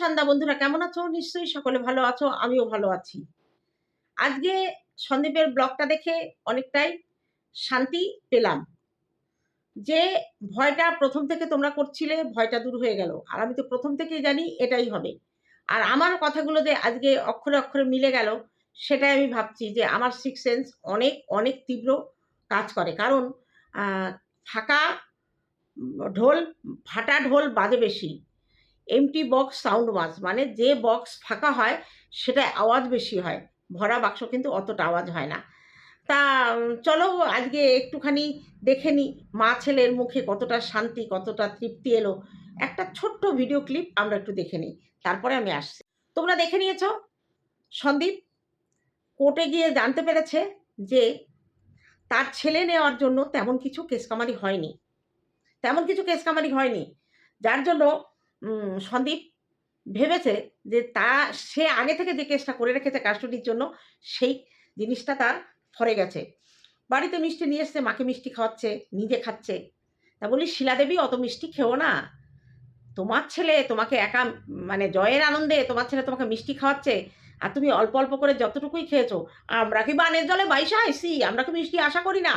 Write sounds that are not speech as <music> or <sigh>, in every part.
সন্ধ্যা বন্ধুরা কেমন আছো? নিশ্চয়ই সকলে ভালো আছো, আমিও ভালো আছি। আজকে সন্দীপের ব্লগটা দেখে অনেকটাই শান্তি পেলাম যে ভয়টা প্রথম থেকে তোমরা করছিলে, ভয়টা দূর হয়ে গেল। আর আমি তো প্রথম থেকেই জানি এটাই হবে। আর আমার কথাগুলো যে আজকে অক্ষরে অক্ষরে মিলে গেল, সেটাই আমি ভাবছি যে আমার সিক্স সেন্স অনেক অনেক তীব্র কাজ করে। কারণ ফাঁকা ঢোল, ফাটা ঢোল বাজে বেশি। এমটি বক্স সাউন্ড মাস মানে যে বক্স ফাঁকা হয়, সেটা আওয়াজ বেশি হয়। ভরা বাক্স কিন্তু অতটা আওয়াজ হয় না। তা, চলো আজকে একটুখানি দেখে নিই মা ছেলের মুখে কতটা শান্তি, কতটা তৃপ্তি এলো। একটা ছোট্ট ভিডিও ক্লিপ আমরা একটু দেখে নিই তারপরে আমি আসছি। তোমরা দেখে নিয়েছ? সন্দীপ, কোর্টে গিয়ে জানতে পেরেছে যে তার ছেলে নেওয়ার জন্য তেমন কিছু কেসকামারি হয়নি। তেমন কিছু কেসকামারি হয়নি। যার জন্য সন্দীপ ভেবেছে যে তা, সে আগে থেকে যে কেসটা করে রেখেছে কাস্টডির জন্য, সেই জিনিসটা তার ফরে গেছে। বাড়িতে মিষ্টি নিয়ে এসছে, মাকে মিষ্টি খাওয়াচ্ছে, নিজে খাচ্ছে। তা বলি শিলাদেবী অত মিষ্টি খেও না। তোমার ছেলে তোমাকে একা মানে জয়ের আনন্দে তোমার ছেলে তোমাকে মিষ্টি খাওয়াচ্ছে, আর তুমি অল্প অল্প করে যতটুকুই খেয়েছো, আমরা কি বানের জলে বাইসা আইসি? আমরা কি মিষ্টি আশা করি না?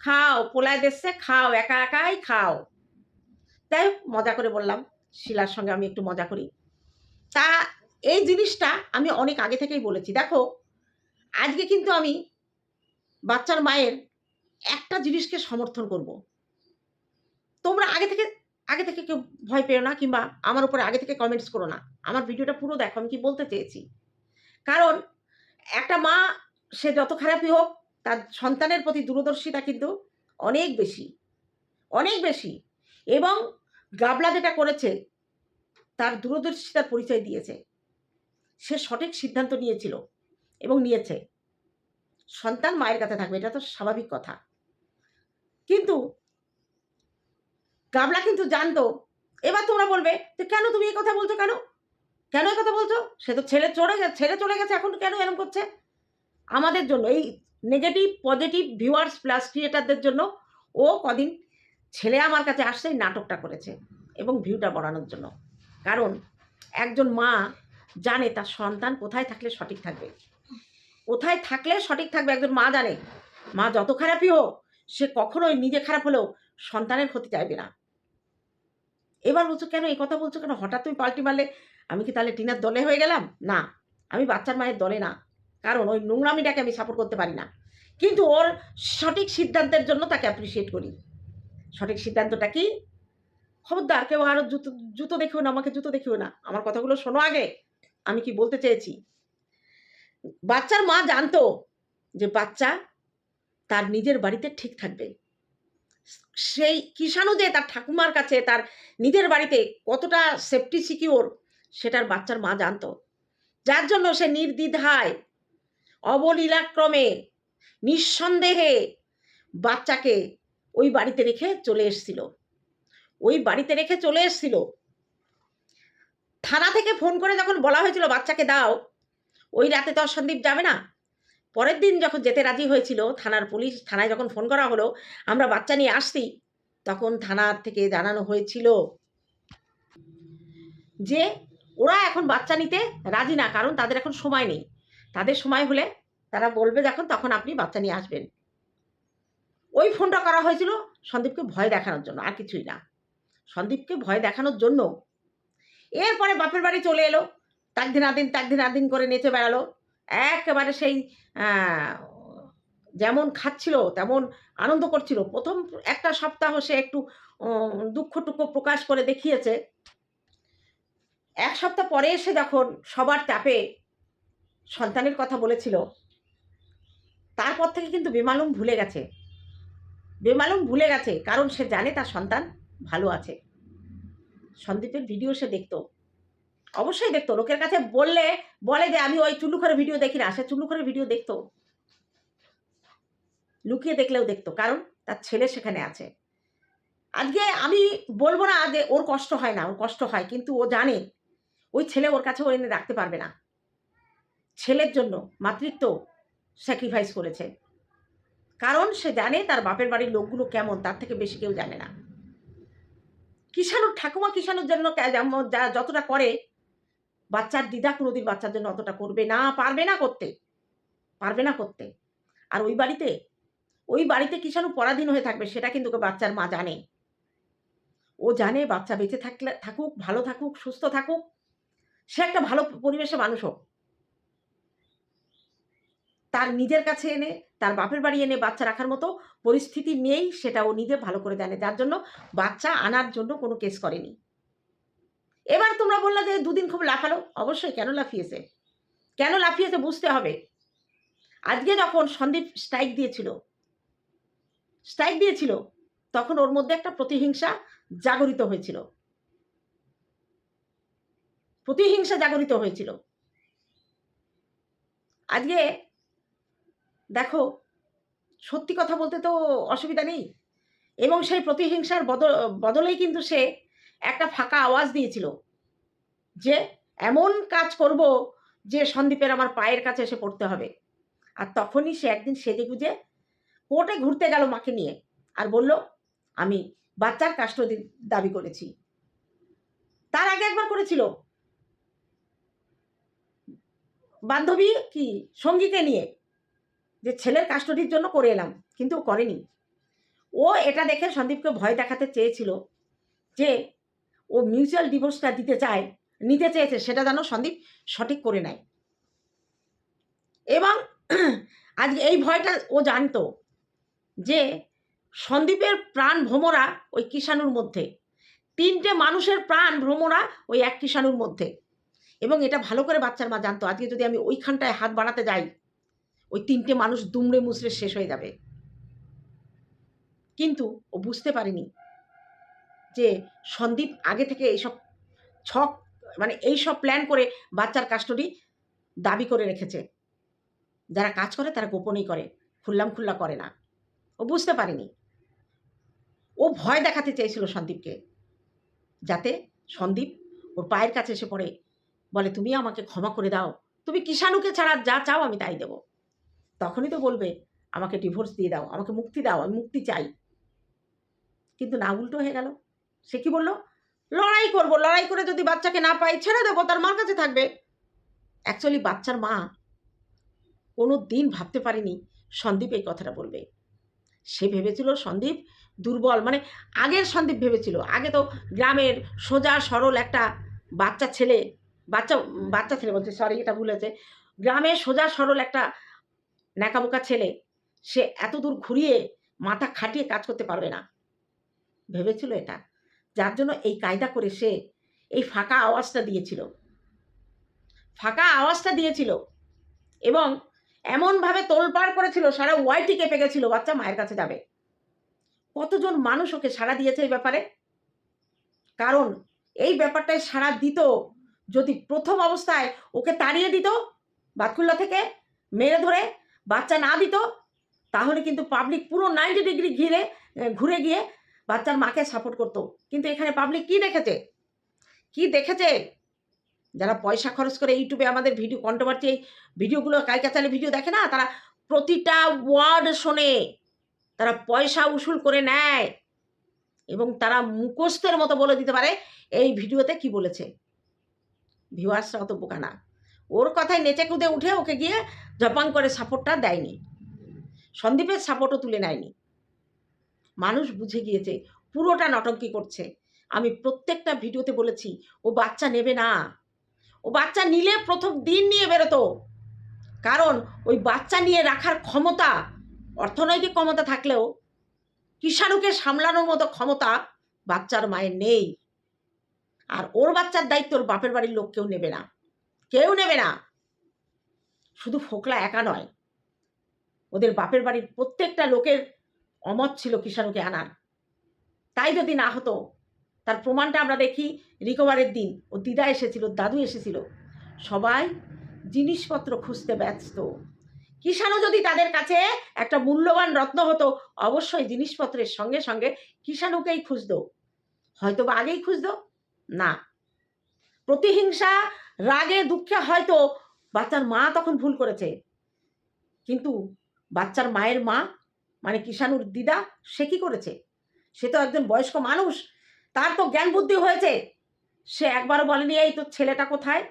খাও, পোলায় দেশে খাও, একা একাই খাও। তাই মজা করে বললাম। শিলার সঙ্গে আমি একটু মজা করি। তা এই জিনিসটা আমি অনেক আগে থেকেই বলেছি। দেখো, আজকে কিন্তু আমি বাচ্চার মায়ের একটা জিনিসকে সমর্থন করব। তোমরা আগে থেকে আগে থেকে কেউ ভয় পেও না কিংবা আমার উপরে আগে থেকে কমেন্টস করো না। আমার ভিডিওটা পুরো দেখো, আমি কি বলতে চেয়েছি? কারণ একটা মা, সে যত খারাপই হোক, তার সন্তানের প্রতি দূরদর্শিতা কিন্তু অনেক বেশি অনেক বেশি। এবং গাবলা যেটা করেছে, তার দূরদর্শিতার পরিচয় দিয়েছে। সে সঠিক সিদ্ধান্ত নিয়েছিল এবং নিয়েছে। সন্তান মায়ের কাছে থাকবে, এটা তো স্বাভাবিক কথা। কিন্তু গাবলা কিন্তু জানতো, এবার তোমরা বলবে যে কেন তুমি এই কথা বলছো কেন? কেন এই কথা বলছো? সে তো ছেলে চলে গেছে, ছেলে চলে গেছে, এখন কেন এরকম করছে? আমাদের জন্য, এই নেগেটিভ পজিটিভ ভিউয়ার্স প্লাস ক্রিয়েটারদের জন্য ও কদিন ছেলে আমার কাছে আসছে নাটকটা করেছে এবং ভিউটা বাড়ানোর জন্য। কারণ একজন মা জানে তার সন্তান কোথায় থাকলে সঠিক থাকবে। কোথায় থাকলে সঠিক থাকবে একজন মা জানে। মা যত খারাপই হোক, সে কখনোই নিজে খারাপ হলেও সন্তানের ক্ষতি চাইবে না। এবার বলছো, কেন এই কথা বলছো কেন? হঠাৎ তুমি পাল্টি মারলে? আমি কি তাহলে টিনার দলে হয়ে গেলাম? না, আমি বাচ্চার মায়ের দলে না। কারণ ওই নোংরামিটাকে আমি সাপোর্ট করতে পারি না। কিন্তু ওর সঠিক সিদ্ধান্তের জন্য তাকে অ্যাপ্রিসিয়েট করি। সঠিক সিদ্ধান্তটা কি? খবরদার, কেউ আরও জুতো জুতো দেখিও না, আমাকে জুতো দেখিও না। আমার কথাগুলো শোনো আগে। আমি কি বলতে চেয়েছি? বাচ্চার মা জানতো যে বাচ্চা তার নিজের বাড়িতে ঠিক থাকবে। সেই কিষাণু যে তার ঠাকুমার কাছে তার নিজের বাড়িতে কতটা সেফটি সিকিওর সেটার বাচ্চার মা জানতো। যার জন্য সে নির্দ্বিধায়, অবলীলাক্রমে, নিঃসন্দেহে বাচ্চাকে ওই বাড়িতে রেখে চলে এসছিল। ওই বাড়িতে রেখে চলে এসছিল। থানা থেকে ফোন করে যখন বলা হয়েছিল, বাচ্চাকে দাও, ওই রাতে তো আর সন্দীপ যাবে না। পরের দিন যখন যেতে রাজি হয়েছিল, থানার পুলিশ থানায় যখন ফোন করা হলো, আমরা বাচ্চা নিয়ে আসছি, তখন থানার থেকে জানানো হয়েছিল যে, ওরা এখন বাচ্চা নিতে রাজি না, কারণ তাদের এখন সময় নেই। তাদের সময় হলে তারা বলবে যখন, তখন আপনি বাচ্চা নিয়ে আসবেন। ওই ফোনটা করা হয়েছিল সন্দীপকে ভয় দেখানোর জন্য আর কিছুই না। সন্দীপকে ভয় দেখানোর জন্য এরপরে বাপের বাড়ি চলে এলো তাক দিন আদিন তাক দিন আদিন করে নেচে বেড়ালো। একেবারে সেই যেমন খাচ্ছিল তেমন আনন্দ করছিল। প্রথম একটা সপ্তাহ সে একটু উম, দুঃখ টুক্ষ প্রকাশ করে দেখিয়েছে। এক সপ্তাহ পরে এসে যখন সবার চাপে সন্তানের কথা বলেছিল তারপর থেকে কিন্তু বেমালুম ভুলে গেছে। বেমালুম ভুলে গেছে, কারণ সে জানে তার সন্তান ভালো আছে। সন্দীপের ভিডিও সে দেখতো। অবশ্যই দেখতো, লোকের কাছে বললে, বলে যে আমি ওই চুল্লু করে ভিডিও দেখি না, সে চুল্লু করে ভিডিও দেখতো। লুকিয়ে দেখলেও দেখতো, কারণ তার ছেলে সেখানে আছে। আজকে আমি বলব না যে ওর কষ্ট হয় না, ওর কষ্ট হয়, কিন্তু ও জানে, ওই ছেলে ওর কাছে ও এনে রাখতে পারবে না। ছেলের জন্য মাতৃত্ব স্যাক্রিফাইস করেছে। কারণ সে জানে তার বাপের বাড়ির লোকগুলো কেমন, তার থেকে বেশি কেউ জানে না। কিষাণুর ঠাকুমা কিষাণুর জন্য যা যতটা করে, বাচ্চার দিদা কোনোদিন বাচ্চার জন্য অতটা করবে না, পারবে না করতে, পারবে না করতে। আর ওই বাড়িতে ওই বাড়িতে কিষাণু পরাধীন হয়ে থাকবে, সেটা কিন্তু বাচ্চার মা জানে। ও জানে বাচ্চা বেঁচে থাকলে, থাকুক, ভালো থাকুক, সুস্থ থাকুক, সে একটা ভালো পরিবেশে মানুষ হোক। তার নিজের কাছে এনে, তার বাপের বাড়ি এনে বাচ্চা রাখার মতো পরিস্থিতি নেই, সেটা ও নিজে ভালো করে জানে। যার জন্য বাচ্চা আনার জন্য কোনো কেস করেনি। এবার তোমরা বললা যে দুদিন খুব লাফালো। অবশ্যই কেন লাফিয়েছে? কেন লাফিয়েছে বুঝতে হবে। আজকে যখন সন্দীপ স্ট্রাইক দিয়েছিল স্ট্রাইক দিয়েছিল, তখন ওর মধ্যে একটা প্রতিহিংসা জাগরিত হয়েছিল। প্রতিহিংসা জাগরিত হয়েছিল। আজকে দেখো, সত্যি কথা বলতে তো অসুবিধা নেই। এবং সেই প্রতিহিংসার বদল বদলেই কিন্তু সে একটা ফাঁকা আওয়াজ দিয়েছিল যে, এমন কাজ করব যে সন্দীপের আমার পায়ের কাছে এসে পড়তে হবে। আর তখনই সে একদিন সেজে গুজে কোর্টে ঘুরতে গেল মাকে নিয়ে আর বলল, আমি বাচ্চার কাস্টডি দাবি করেছি। তার আগে একবার করেছিল। বান্ধবী কি, সঙ্গীকে নিয়ে যে ছেলের কাস্টডির জন্য করে এলাম, কিন্তু ও করেনি। ও এটা দেখে সন্দীপকে ভয় দেখাতে চেয়েছিল যে ও মিউচুয়াল ডিভোর্সটা দিতে চায়, নিতে চেয়েছে, সেটা যেন সন্দীপ সঠিক করে নেয়। এবং আজকে এই ভয়টা ও জানতো যে সন্দীপের প্রাণ ভ্রমরা ওই কিষাণুর মধ্যে। তিনটে মানুষের প্রাণ ভ্রমরা ওই এক কিষাণুর মধ্যে। এবং এটা ভালো করে বাচ্চার মা জানতো। আজকে যদি আমি ওইখানটায় হাত বাড়াতে যাই ওই তিনটে মানুষ দুমড়ে মুচড়ে শেষ হয়ে যাবে। কিন্তু ও বুঝতে পারেনি যে সন্দীপ আগে থেকে এইসব ছক মানে এই সব প্ল্যান করে বাচ্চার কাস্টডি দাবি করে রেখেছে। যারা কাজ করে, তারা গোপনেই করে, খুল্লাম খুল্লা করে না। ও বুঝতে পারেনি। ও ভয় দেখাতে চেয়েছিল সন্দীপকে, যাতে সন্দীপ ওর পায়ের কাছে এসে পড়ে, বলে, তুমি আমাকে ক্ষমা করে দাও। তুমি কিষাণুকে ছাড়া যা চাও আমি তাই দেবো। তখনই তো বলবে, আমাকে ডিভোর্স দিয়ে দাও, আমাকে মুক্তি দাও, আমি মুক্তি চাই। কিন্তু না উল্টো হয়ে গেল। সে কি বলল? লড়াই করব, লড়াই করে যদি বাচ্চাকে না পাই ছেড়ে দেবো, তার মার কাছে থাকবে। অ্যাকচুয়ালি বাচ্চার মা কোনো দিন ভাবতে পারেনি সন্দীপ এই কথাটা বলবে। সে ভেবেছিল সন্দীপ দুর্বল মানে আগের সন্দীপ ভেবেছিল। আগে তো গ্রামের সোজা সরল একটা বাচ্চা ছেলে, বাচ্চা বাচ্চা ছেলে বলছে সরি এটা ভুল গ্রামের সোজা সরল একটা ন্যাকাবোকা ছেলে, সে এত দূর ঘুরিয়ে মাথা খাটিয়ে কাজ করতে পারবে না। ভেবেছিল এটা। যার জন্য এই কায়দা করে সে এই ফাঁকা আওয়াজটা দিয়েছিল। ফাঁকা আওয়াজটা দিয়েছিল এবং এমনভাবে তোলপাড় করেছিল, সারা ওয়াইটি কেঁপে গেছিল, বাচ্চা মায়ের কাছে যাবে। কতজন মানুষ ওকে সাড়া দিয়েছে এই ব্যাপারে? কারণ এই ব্যাপারটায় সাড়া দিত, যদি প্রথম অবস্থায় ওকে তাড়িয়ে দিত, বাতকুল্লা থেকে মেরে ধরে বাচ্চা না দিত, তাহলে কিন্তু পাবলিক পুরো নাইনটি ডিগ্রি ঘিরে ঘুরে গিয়ে বাচ্চার মাকে সাপোর্ট করতো। কিন্তু এখানে পাবলিক কি দেখেছে? কি দেখেছে? যারা পয়সা খরচ করে ইউটিউবে আমাদের ভিডিও কন্ট্রোভার্সি এই ভিডিওগুলো কাইকাচালে ভিডিও দেখে না? তারা প্রতিটা ওয়ার্ড শোনে। তারা পয়সা উসুল করে নেয়। এবং তারা মুখস্থের মতো বলে দিতে পারে। এই ভিডিওতে কি বলেছে? ভিউয়ার্সরা অত বোকা না। ওর কথায় নেচে কুদে উঠে ওকে গিয়ে জপাং করে সাপোর্টটা দেয়নি। সন্দীপের সাপোর্টও তুলে নেয়নি। মানুষ বুঝে গিয়েছে, পুরোটা নটঙ্কি করছে। আমি প্রত্যেকটা ভিডিওতে বলেছি, ও বাচ্চা নেবে না। ও বাচ্চা নিলে প্রথম দিন নিয়ে বেরোতো। কারণ ওই বাচ্চা নিয়ে রাখার ক্ষমতা, অর্থনৈতিক ক্ষমতা থাকলেও কিষাণুকে সামলানোর মতো ক্ষমতা বাচ্চার মায়ের নেই। আর ওর বাচ্চার দায়িত্ব ওর বাপের বাড়ির লোক কেউ নেবে না। কেউ নেবে না। শুধু ফোকলা একা নয়, ওদের বাপের বাড়ির প্রত্যেকটা লোকের অমত ছিল কিষাণুকে আনার। তাই যদি না হতো, তার প্রমাণটা আমরা দেখি রিকভারের দিন। ও দিদা এসেছিল দাদু এসেছিল। সবাই জিনিসপত্র খুঁজতে ব্যস্ত। কিষাণু যদি তাদের কাছে একটা মূল্যবান রত্ন হতো, অবশ্যই জিনিসপত্রের সঙ্গে সঙ্গে কিষাণুকেই খুঁজতো। হয়তো বা আগেই খুঁজতো? না। প্রতিহিংসা রাগে দুঃখে হয়তো বাচ্চার মা তখন ভুল করেছে। কিন্তু বাচ্চার মায়ের মা মানে কিষাণুর দিদা, সে কি করেছে? সে তো একজন বয়স্ক মানুষ, তার তো জ্ঞান বুদ্ধি হয়েছে। সে একবারও বলেনি, এই তোর ছেলেটা কোথায়?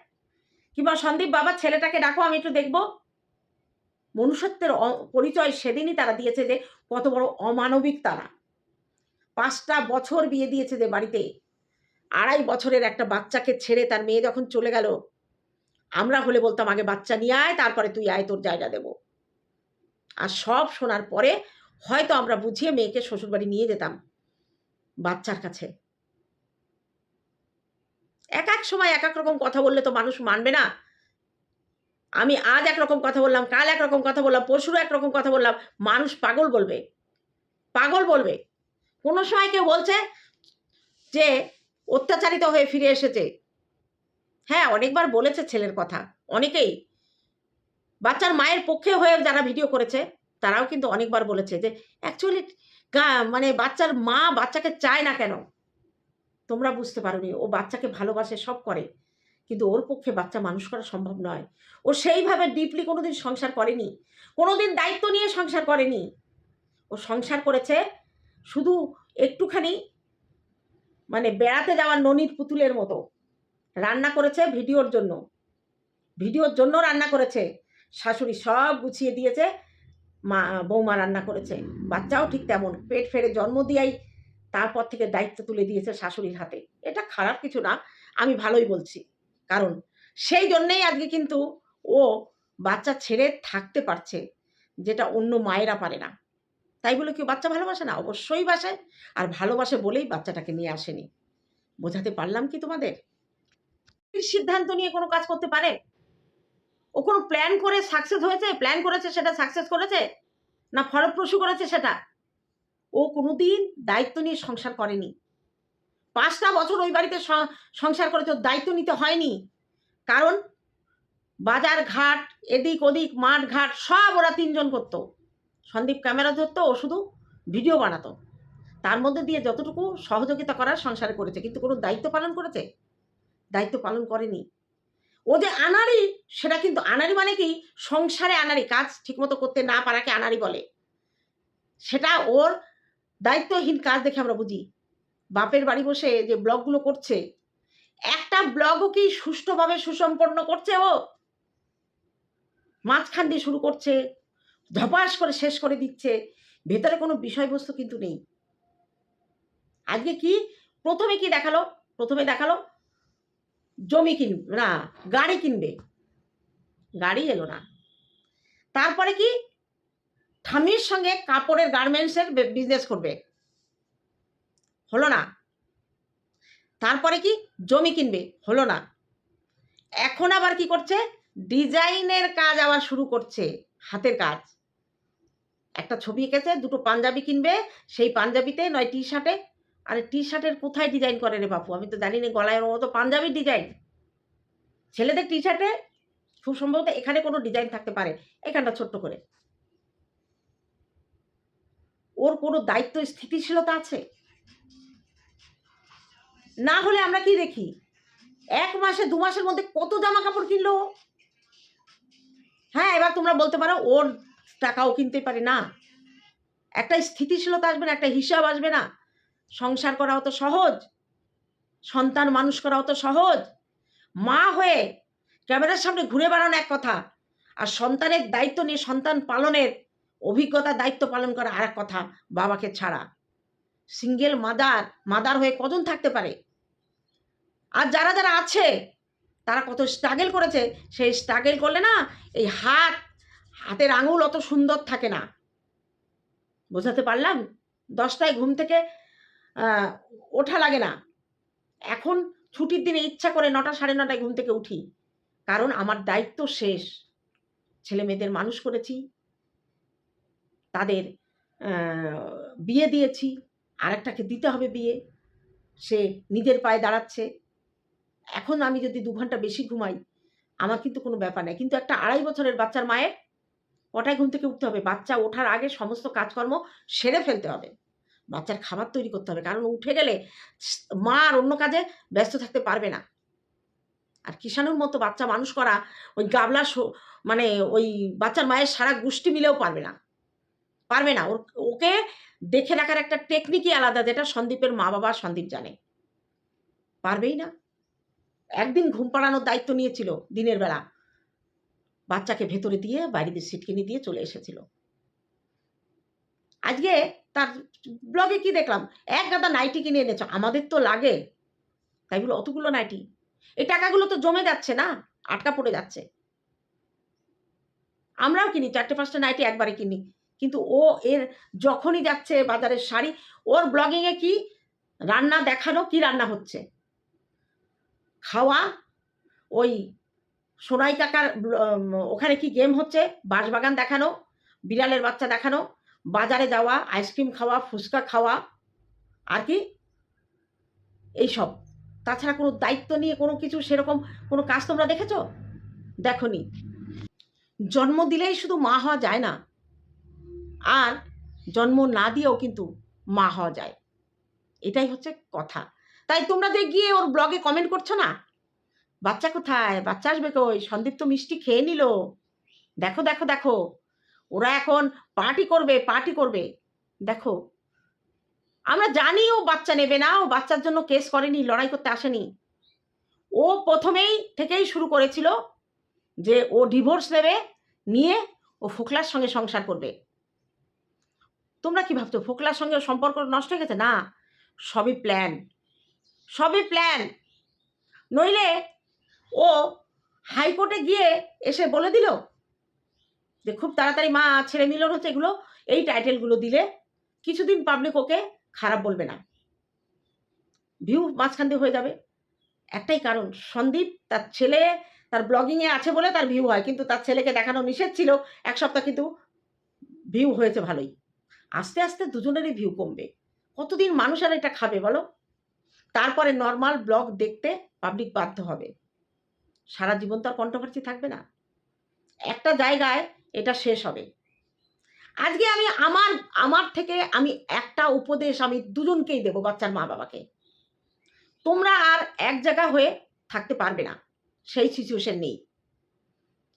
কিংবা, সন্দীপ বাবা, ছেলেটাকে ডাকো, আমি একটু দেখব। মনুষ্যত্বের পরিচয় সেদিনই তারা দিয়েছে যে, কত বড় অমানবিক তারা। পাঁচটা বছর বিয়ে দিয়েছে যে বাড়িতে। আড়াই বছরের একটা বাচ্চাকে ছেড়ে তার মেয়ে যখন চলে গেল, আমরা হলে বলতাম, আগে বাচ্চা নিয়ে আয়, তারপরে তুই আয়, তোর জায়গা দেব। আর সব শোনার পরে হয়তো আমরা বুঝিয়ে মেয়েকে শ্বশুরবাড়ি নিয়ে যেতাম বাচ্চার কাছে। এক এক সময় এক এক রকম কথা বললে তো মানুষ মানবে না। আমি আজ একরকম কথা বললাম, কাল একরকম কথা বললাম, পরশুরও একরকম কথা বললাম, মানুষ পাগল বলবে। পাগল বলবে। কোনো সময় কেউ বলছে যে অত্যাচারিত হয়ে ফিরে এসেছে। হ্যাঁ অনেকবার বলেছে ছেলের কথা। অনেকেই। বাচ্চার মায়ের পক্ষে হয়ে যারা ভিডিও করেছে, তারাও কিন্তু অনেকবার বলেছে যে অ্যাকচুয়ালি মানে বাচ্চার মা বাচ্চাকে চায় না কেন? তোমরা বুঝতে পারোনি, ও বাচ্চাকে ভালোবাসে, সব করে। কিন্তু ওর পক্ষে বাচ্চা মানুষ করা সম্ভব নয়। ও সেইভাবে ডিপলি কোনোদিন সংসার করেনি। কোনোদিন দায়িত্ব নিয়ে সংসার করেনি। ও সংসার করেছে শুধু একটুখানি মানে বেড়াতে যাওয়ার ননির পুতুলের মতো। রান্না করেছে ভিডিওর জন্য। ভিডিওর জন্য রান্না করেছে। শাশুড়ি সব গুছিয়ে দিয়েছে। মা, বৌমা রান্না করেছে। বাচ্চাও ঠিক তেমন। পেট ফেড়ে জন্ম দিয়াই তারপর থেকে দায়িত্ব তুলে দিয়েছে শাশুড়ির হাতে। এটা খারাপ কিছু না, আমি ভালোই বলছি। কারণ সেই জন্যেই আজকে কিন্তু ও বাচ্চা ছেড়ে থাকতে পারছে, যেটা অন্য মায়েরা পারে না। তাই বলে কেউ বাচ্চা ভালোবাসে না? অবশ্যই বাসে। আর ভালোবাসে বলেই বাচ্চাটাকে নিয়ে আসেনি। বোঝাতে পারলাম কি তোমাদের? সিদ্ধান্ত নিয়ে কোনো কাজ করতে পারে? ও কোনো প্ল্যান করে সাকসেস হয়েছে? প্ল্যান করেছে সেটা সাকসেস করেছে? না ফলপ্রসূ করেছে সেটা? ও কোনোদিন দায়িত্ব নিয়ে সংসার করেনি। পাঁচটা বছর ওই বাড়িতে সংসার করেছে দায়িত্ব নিতে হয়নি। কারণ বাজার ঘাট, এদিক ওদিক, মাঠ ঘাট, সব ওরা তিনজন করতো। সন্দীপ ক্যামেরা ধরতো, ও শুধু ভিডিও বানাতো। তার মধ্যে দিয়ে যতটুকু সহযোগিতা করার সংসারে করেছে, কিন্তু কোনো দায়িত্ব পালন করেছে? দায়িত্ব পালন করেনি। ও যে আনারি সেটা কিন্তু আনারি মানে কি? সংসারে আনারি কাজ ঠিকমতো করতে না পারাকে আনারি বলে। সেটা ওর দায়িত্বহীন কাজ দেখে আমরা বুঝি। বাপের বাড়ি বসে যে ব্লগগুলো করছে, একটা ব্লগও কি সুষ্ঠুভাবে সুসম্পন্ন করছে ও? মাঝখান দিয়ে শুরু করছে ধপাস করে শেষ করে দিচ্ছে। ভেতরে কোনো বিষয়বস্তু কিন্তু নেই। আজকে কি? প্রথমে কি দেখাল? প্রথমে দেখাল জমি কিনবে না, গাড়ি কিনবে। গাড়ি এলো না। তারপরে কি? ঠামির সঙ্গে কাপড়ের গার্মেন্টসের বিজনেস করবে। হলো না। তারপরে কি? জমি কিনবে। হলো না। এখন আবার কি করছে? ডিজাইনের কাজ আবার শুরু করছে, হাতের কাজ। একটা ছবি এঁকেছে, দুটো পাঞ্জাবি কিনবে, সেই পাঞ্জাবিতে নয় টি শার্টে আরে টি শার্টের কোথায় ডিজাইন করে রে বাপু? আমি তো জানি না, গলায় মতো পাঞ্জাবির ডিজাইন ছেলেদের টি শার্টে খুব সম্ভবত এখানে কোনো ডিজাইন থাকতে পারে। এখানটা ছোট্ট করে। ওর কোনো দায়িত্ব, স্থিতিশীলতা আছে? না হলে আমরা কি দেখি? এক মাসে, দু মাসের মধ্যে কত জামা কাপড় কিনলো হ্যাঁ এবার তোমরা বলতে পারো, ওর টাকাও কিনতে পারে না। একটা স্থিতিশীলতা আসবে না, একটা হিসাব আসবে না। সংসার করা অত সহজ, সন্তান মানুষ করা অত সহজ। মা হয়ে ক্যামেরার সামনে ঘুরে বেড়ানো এক কথা, আর সন্তানের দায়িত্ব নিয়ে সন্তান পালনের অভিজ্ঞতা দায়িত্ব পালন করা আর এক কথা, বাবাকে ছাড়া। সিঙ্গেল মাদার মাদার হয়ে কজন থাকতে পারে? আর যারা যারা আছে, তারা কত স্ট্রাগেল করেছে, সেই স্ট্রাগেল করলে না, এই হাত হাতের আঙুল অত সুন্দর থাকে না। বোঝাতে পারলাম? দশটায় ঘুম থেকে ওঠা লাগে না। এখন ছুটির দিনে ইচ্ছা করে নটা সাড়ে নটায় ঘুম থেকে উঠি। কারণ আমার দায়িত্ব শেষ। ছেলে মেয়েদের মানুষ করেছি। তাদের বিয়ে দিয়েছি। আরেকটাকে দিতে হবে বিয়ে। সে নিজের পায়ে দাঁড়াচ্ছে। এখন আমি যদি দু ঘণ্টা বেশি ঘুমাই, আমার কিন্তু কোনো ব্যাপার নেই। কিন্তু একটা আড়াই বছরের বাচ্চার মায়ের কটায় ঘুম থেকে উঠতে হবে? বাচ্চা ওঠার আগে সমস্ত কাজকর্ম সেরে ফেলতে হবে। বাচ্চার খাবার তৈরি করতে হবে, কারণ উঠে গেলে মা আর অন্য কাজে ব্যস্ত থাকতে পারবে না। আর কিষাণুর মতো বাচ্চা মানুষ করা ওই গাবলা মানে ওই বাচ্চার মায়ের সারা গোষ্ঠী মিলেও পারবে না। পারবে না। ওর, ওকে দেখে রাখার একটা টেকনিকই আলাদা, যেটা সন্দীপের মা বাবা সন্দীপ জানে। পারবেই না। একদিন ঘুম পাড়ানোর দায়িত্ব নিয়েছিল দিনের বেলা। বাচ্চাকে ভেতরে দিয়ে, বাইরে দিয়ে সিট কিনে দিয়ে চলে এসেছিল। আজকে তার ব্লগে কি দেখলাম? এক গাদা নাইটি কিনে এনেছ। আমাদের তো লাগে। তাই বলে, অতগুলো নাইটি? এই টাকাগুলো তো জমে যাচ্ছে না, আটকা পড়ে যাচ্ছে। আমরাও কিনি, চারটে পাঁচটা নাইটি একবারে কিনি। কিন্তু ও এর যখনই যাচ্ছে বাজারের শাড়ি, ওর ব্লগিংয়ে কি? রান্না দেখানো কি রান্না হচ্ছে? খাওয়া, ওই সোনাই কাকার ওখানে কি গেম হচ্ছে? বাঁশবাগান দেখানো, বিড়ালের বাচ্চা দেখানো, বাজারে যাওয়া আইসক্রিম খাওয়া, ফুচকা খাওয়া, আর কি? এইসব। তাছাড়া কোনো দায়িত্ব নিয়ে কোনো কিছু সেরকম কোনো কাজ তোমরা দেখেছ? দেখো নি জন্ম দিলেই শুধু মা হওয়া যায় না। আর জন্ম না দিয়েও কিন্তু মা হওয়া যায়। এটাই হচ্ছে কথা। তাই তোমরা যে গিয়ে ওর ব্লগে কমেন্ট করছ না বাচ্চা কোথায়? বাচ্চা আসবে কই? সন্দীপ তো মিষ্টি খেয়ে নিল। দেখো দেখো দেখো। ওরা এখন পার্টি করবে পার্টি করবে। দেখো। আমরা জানি ও বাচ্চা নেবে না। ও বাচ্চার জন্য কেস করেনি, লড়াই করতে আসেনি। ও প্রথমেই থেকেই শুরু করেছিল যে ও ডিভোর্স নেবে, নিয়ে ও ফোকলার সঙ্গে সংসার করবে। তোমরা কি ভাবছ, ফোকলার সঙ্গে সম্পর্ক নষ্ট হয়ে গেছে? না, সবই প্ল্যান সবই প্ল্যান নইলে ও হাইকোর্টে গিয়ে এসে বলে দিল যে খুব তাড়াতাড়ি মা ছেলে মিলন হচ্ছে এগুলো, এই টাইটেলগুলো দিলে কিছুদিন পাবলিক ওকে খারাপ বলবে না। ভিউ মাঝখান দিয়ে হয়ে যাবে। একটাই কারণ, সন্দীপ তার ছেলে তার ব্লগিংয়ে আছে বলে তার ভিউ হয়, কিন্তু তার ছেলেকে দেখানো নিষেধ ছিল, এক সপ্তাহ কিন্তু ভিউ হয়েছে ভালোই। আস্তে আস্তে দুজনেরই ভিউ কমবে। কতদিন মানুষ আর এটা খাবে বলো? তারপরে নর্মাল ব্লগ দেখতে পাবলিক বাধ্য হবে। সারা জীবন তো আর কন্ট্রোভার্সি থাকবে না। একটা জায়গায় এটা শেষ হবে। আজকে আমি আমার আমার থেকে আমি একটা উপদেশ আমি দুজনকেই দেবো বাচ্চার মা বাবাকে তোমরা আর এক জায়গা হয়ে থাকতে পারবে না। সেই সিচুয়েশন নেই।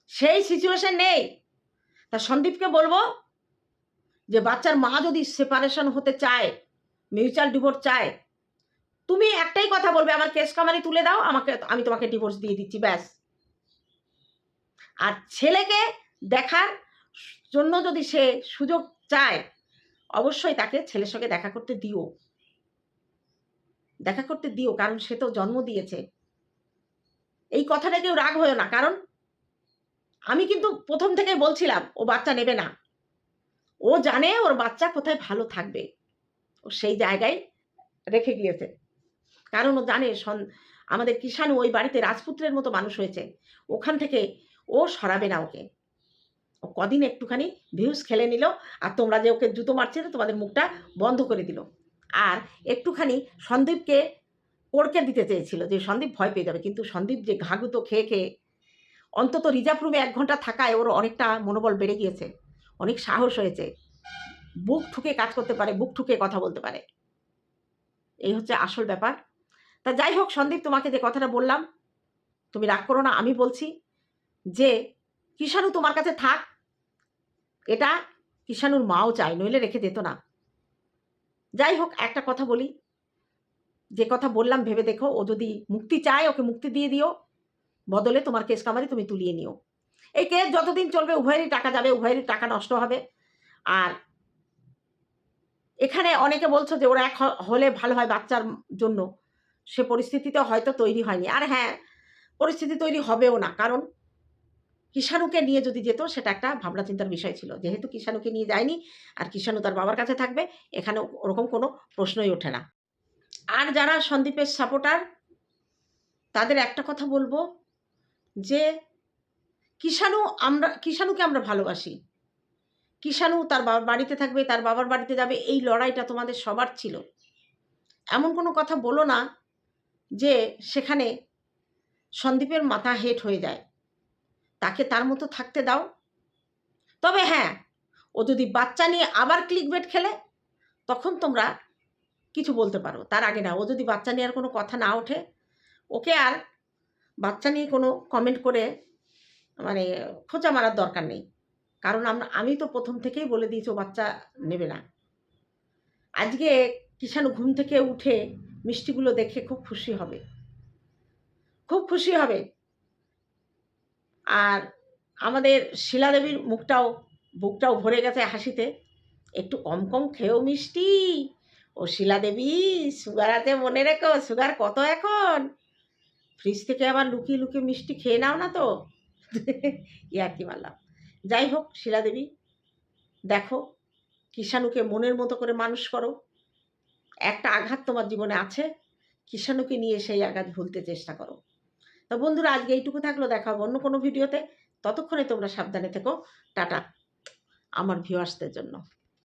সেই সিচুয়েশন নেই। তা সন্দীপকে বলব যে বাচ্চার মা যদি সেপারেশন হতে চায় মিউচুয়াল ডিভোর্স চায় তুমি একটাই কথা বলবে, আমার কেস কামারি তুলে দাও, আমাকে, আমি তোমাকে ডিভোর্স দিয়ে দিচ্ছি, ব্যাস। আর ছেলেকে দেখার জন্য যদি সে সুযোগ চায়, অবশ্যই তাকে ছেলের সঙ্গে দেখা করতে দিও। দেখা করতে দিও, কারণ সে তো জন্ম দিয়েছে। এই কথাটা কেউ রাগ হয়েও না, কারণ আমি কিন্তু প্রথম থেকে বলছিলাম, ও বাচ্চা নেবে না। ও জানে ওর বাচ্চা কোথায় ভালো থাকবে। ও সেই জায়গায় রেখে গিয়েছে। কারণ ও জানে সন- আমাদের কিষাণু ওই বাড়িতে রাজপুত্রের মতো মানুষ হয়েছে। ওখান থেকে ও সরাবে না ওকে। ও কদিন একটুখানি ভিউজ খেলে নিল আর তোমরা যে ওকে জুতো মারছে তোমাদের মুখটা বন্ধ করে দিল। আর একটুখানি সন্দীপকে পড়কে দিতে চেয়েছিল যে সন্দীপ ভয় পেয়ে যাবে। কিন্তু সন্দীপ যে ঘাগুতো খেয়ে খেয়ে অন্তত রিজার্ভ রুমে এক ঘণ্টা থাকায় ওর অনেকটা মনোবল বেড়ে গিয়েছে। অনেক সাহস হয়েছে। বুক ঠুকে কাজ করতে পারে, বুক ঠুকে কথা বলতে পারে। এই হচ্ছে আসল ব্যাপার। তা যাই হোক, সন্দীপ, তোমাকে যে কথাটা বললাম, তুমি রাগ করো না, আমি বলছি যে, কিষাণু তোমার কাছে থাক। এটা কিষাণুর মাও চায়, নইলে রেখে যেত না। যাই হোক, একটা কথা বলি। যে কথা বললাম, ভেবে দেখো, ও যদি মুক্তি চায়, ওকে মুক্তি দিয়ে দিও। বদলে তোমার কেস কামারি তুমি তুলিয়ে নিও। এই কেস যতদিন চলবে, উভয়েরই টাকা যাবে, উভয়েরই টাকা নষ্ট হবে। আর এখানে অনেকে বলছো যে, ওরা এক হলে ভালো হয় বাচ্চার জন্য। সে পরিস্থিতিতে হয়তো তৈরি হয়নি। আর হ্যাঁ পরিস্থিতি তৈরি হবেও না, কারণ কিষাণুকে নিয়ে যদি যেত, সেটা একটা ভাবনা চিন্তার বিষয় ছিল। যেহেতু কিষাণুকে নিয়ে যায়নি, আর কিষাণু তার বাবার কাছে থাকবে, এখানে ওরকম কোনো প্রশ্নই ওঠে না। আর যারা সন্দীপের সাপোর্টার তাদের একটা কথা বলব, যে কিষাণু আমরা, কিষাণুকে আমরা ভালোবাসি। কিষাণু তার বাবার বাড়িতে থাকবে, তার বাবার বাড়িতে যাবে, এই লড়াইটা তোমাদের সবার ছিল। এমন কোনো কথা বলো না যে সেখানে সন্দীপের মাথা হেট হয়ে যায়। তাকে তার মতো থাকতে দাও। তবে হ্যাঁ ও যদি বাচ্চা নিয়ে আবার ক্লিক বেট খেলে, তখন তোমরা কিছু বলতে পারো। তার আগে না, ও যদি বাচ্চা নিয়ে আর কোনো কথা না ওঠে, ওকে আর বাচ্চা নিয়ে কোনো কমেন্ট করে মানে খোঁচা মারার দরকার নেই। কারণ আমরা আমি তো প্রথম থেকেই বলে দিয়েছি, ও বাচ্চা নেবে না। আজকে কিষাণু ঘুম থেকে উঠে মিষ্টিগুলো দেখে খুব খুশি হবে। খুব খুশি হবে। আর আমাদের শিলাদেবীর মুখটাও, বুকটাও ভরে গেছে হাসিতে। একটু কম কম খেয়েও মিষ্টি। ও শিলাদেবী, সুগার আছে মনে রেখো, সুগার কত এখন? ফ্রিজ থেকে আবার লুকিয়ে লুকিয়ে মিষ্টি খেয়ে নাও না তো। ইয়ার <laughs> কি মারলাম যাই হোক, শিলাদেবী, দেখো, কিষাণুকে মনের মতো করে মানুষ করো। একটা আঘাত তোমার জীবনে আছে, কিষাণুকে নিয়ে সেই আঘাত ভুলতে চেষ্টা করো। তো বন্ধুরা, আজকে এইটুকু থাকল, দেখা হবে অন্য কোনো ভিডিওতে। ততক্ষণে তোমরা সাবধানে থেকো। টাটা, আমার ভিউয়ার্সদের জন্য।